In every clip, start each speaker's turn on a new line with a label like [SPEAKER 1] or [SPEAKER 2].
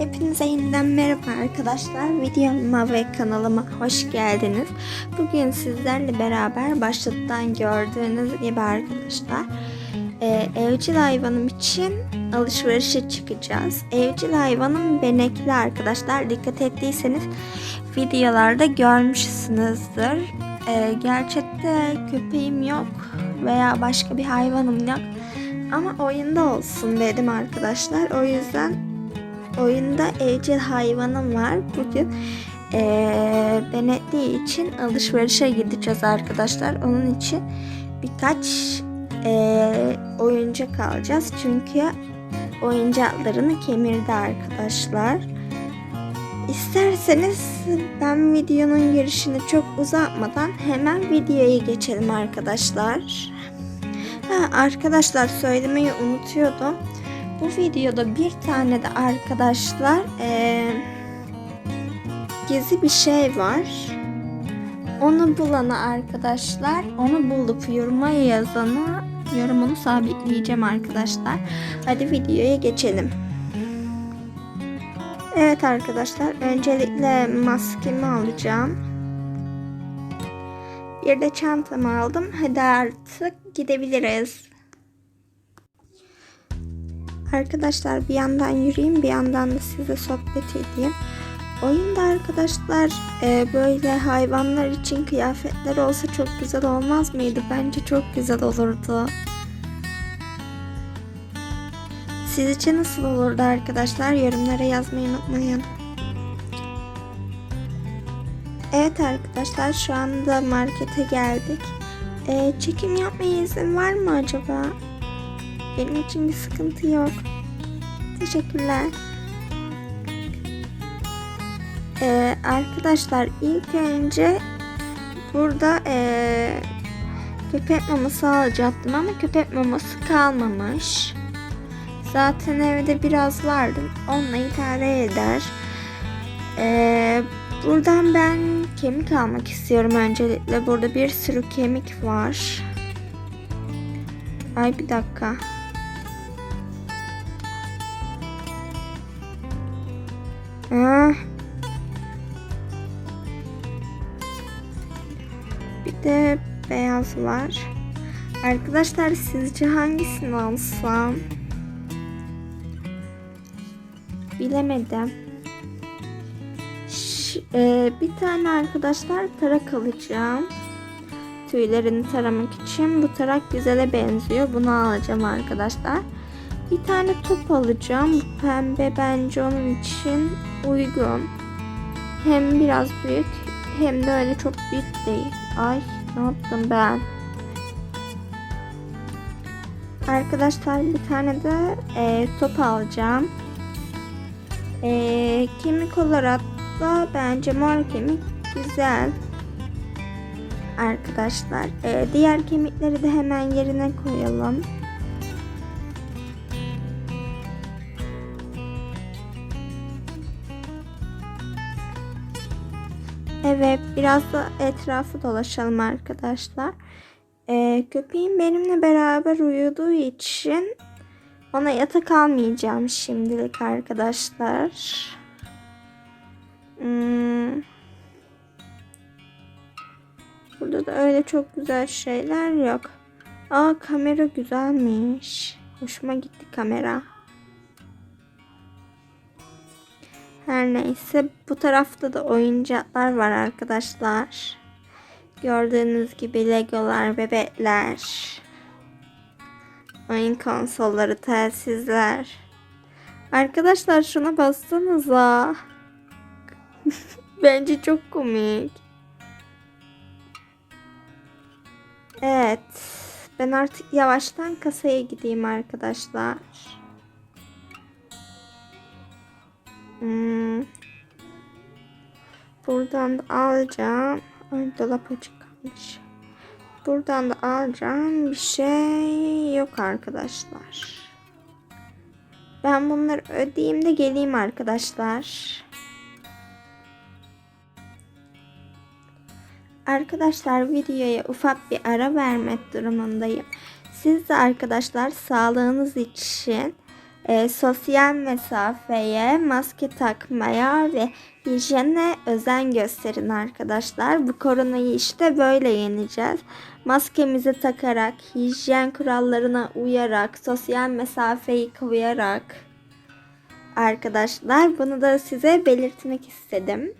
[SPEAKER 1] Hepinize yeniden merhaba arkadaşlar. Videoma ve kanalıma hoş geldiniz. Bugün sizlerle beraber başlıktan gördüğünüz gibi arkadaşlar e, evcil hayvanım için alışverişe çıkacağız. Evcil hayvanım benekli arkadaşlar. Dikkat ettiyseniz videolarda görmüşsünüzdür. E, gerçekte köpeğim yok veya başka bir hayvanım yok. Ama oyunda olsun dedim arkadaşlar. O yüzden oyunda evcil hayvanım var. Bugün eee denettiği için alışverişe gideceğiz arkadaşlar. Onun için birkaç eee oyuncak alacağız. Çünkü oyuncaklarını kemirdi arkadaşlar. İsterseniz ben videonun girişini çok uzatmadan hemen videoya geçelim arkadaşlar. Ha, arkadaşlar söylemeyi unutuyordum. Bu videoda bir tane de arkadaşlar eee gizli bir şey var. Onu bulana arkadaşlar, onu bulup yoruma yazana yorumunu sabitleyeceğim arkadaşlar. Hadi videoya geçelim. Evet arkadaşlar, öncelikle maskemi alacağım. Bir de çantamı aldım. Hadi artık gidebiliriz. Arkadaşlar bir yandan yürüyeyim bir yandan da size sohbet edeyim. Oyunda arkadaşlar e, böyle hayvanlar için kıyafetler olsa çok güzel olmaz mıydı? Bence çok güzel olurdu. Sizce nasıl olurdu arkadaşlar? Yorumlara yazmayı unutmayın. Evet arkadaşlar şu anda markete geldik. E, çekim yapmaya izin var mı acaba? Benim için bir sıkıntı yok. Teşekkürler. Ee, arkadaşlar ilk önce burada ee, köpek maması alacaktım ama köpek maması kalmamış. Zaten evde biraz vardı. Onunla idare eder. Ee, buradan ben kemik almak istiyorum öncelikle. Burada bir sürü kemik var. Ay bir dakika. Bir de beyaz var. Arkadaşlar sizce hangisini alsam? Bilemedim. Ş- e, bir tane arkadaşlar tarak alacağım. Tüylerini taramak için. Bu tarak güzele benziyor. Bunu alacağım arkadaşlar. Bir tane top alacağım. Bu pembe bence onun için uygun. Hem biraz büyük hem de öyle çok büyük değil. Ay ne yaptım ben? Arkadaşlar bir tane de e, top alacağım. E, kemik olarak da bence mor kemik güzel. Arkadaşlar e, diğer kemikleri de hemen yerine koyalım. Evet, biraz da etrafı dolaşalım arkadaşlar. Ee, köpeğim benimle beraber uyuduğu için ona yatak almayacağım şimdilik arkadaşlar. Hmm. Burada da öyle çok güzel şeyler yok. Aa kamera güzelmiş. Hoşuma gitti kamera. Her neyse bu tarafta da oyuncaklar var arkadaşlar. Gördüğünüz gibi legolar, bebekler. Oyun konsolları, telsizler. Arkadaşlar şuna bassanıza. Bence çok komik. Evet. Ben artık yavaştan kasaya gideyim arkadaşlar. Hmm. Buradan da alacağım. Ay dolap açık. Buradan da alacağım bir şey yok arkadaşlar. Ben bunları ödeyeyim de geleyim arkadaşlar. Arkadaşlar videoya ufak bir ara vermek durumundayım. Siz de arkadaşlar sağlığınız için e, sosyal mesafeye, maske takmaya ve hijyene özen gösterin arkadaşlar. Bu koronayı işte böyle yeneceğiz. Maskemizi takarak, hijyen kurallarına uyarak, sosyal mesafeyi koruyarak arkadaşlar bunu da size belirtmek istedim.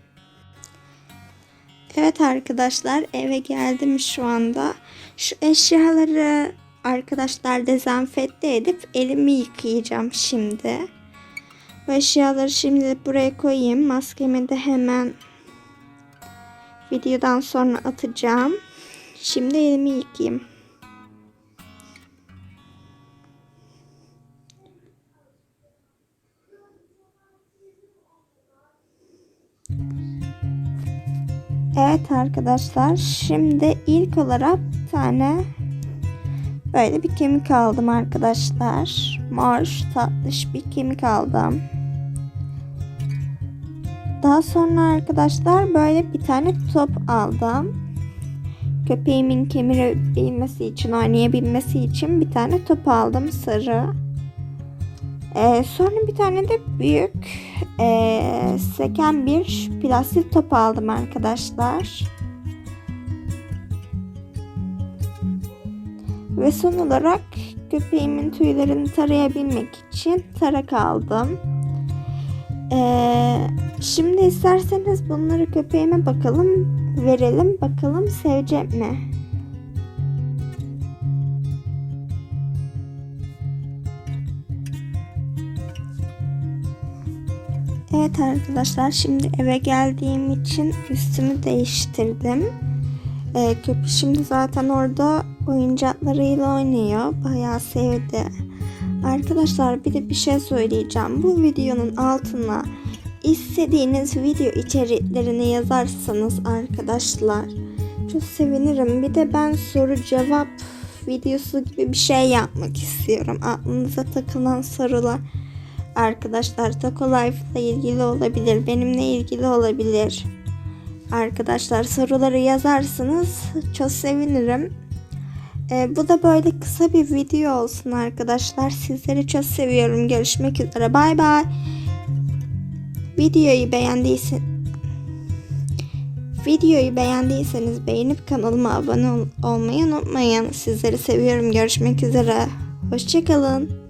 [SPEAKER 1] Evet arkadaşlar eve geldim şu anda. Şu eşyaları arkadaşlar dezenfekte edip elimi yıkayacağım şimdi. Bu eşyaları şimdi buraya koyayım. Maskemi de hemen videodan sonra atacağım. Şimdi elimi yıkayayım. Evet arkadaşlar şimdi ilk olarak bir tane böyle bir kemik aldım arkadaşlar. Mor tatlış bir kemik aldım. Daha sonra arkadaşlar böyle bir tane top aldım. Köpeğimin kemirebilmesi için, oynayabilmesi için bir tane top aldım sarı. Ee, sonra bir tane de büyük ee, seken bir plastik top aldım arkadaşlar. Ve son olarak köpeğimin tüylerini tarayabilmek için tarak aldım. Ee, şimdi isterseniz bunları köpeğime bakalım, verelim bakalım sevecek mi? Evet arkadaşlar şimdi eve geldiğim için üstümü değiştirdim. Ee, köpü şimdi zaten orada oyuncaklarıyla oynuyor. Bayağı sevdi. Arkadaşlar bir de bir şey söyleyeceğim. Bu videonun altına istediğiniz video içeriklerini yazarsanız arkadaşlar çok sevinirim. Bir de ben soru cevap videosu gibi bir şey yapmak istiyorum. Aklınıza takılan sorular arkadaşlar Taco Life ile ilgili olabilir. Benimle ilgili olabilir. Arkadaşlar soruları yazarsınız çok sevinirim. Ee, bu da böyle kısa bir video olsun arkadaşlar. Sizleri çok seviyorum. Görüşmek üzere. Bay bay. Videoyu beğendiysen Videoyu beğendiyseniz beğenip kanalıma abone ol- olmayı unutmayın. Sizleri seviyorum. Görüşmek üzere. Hoşçakalın.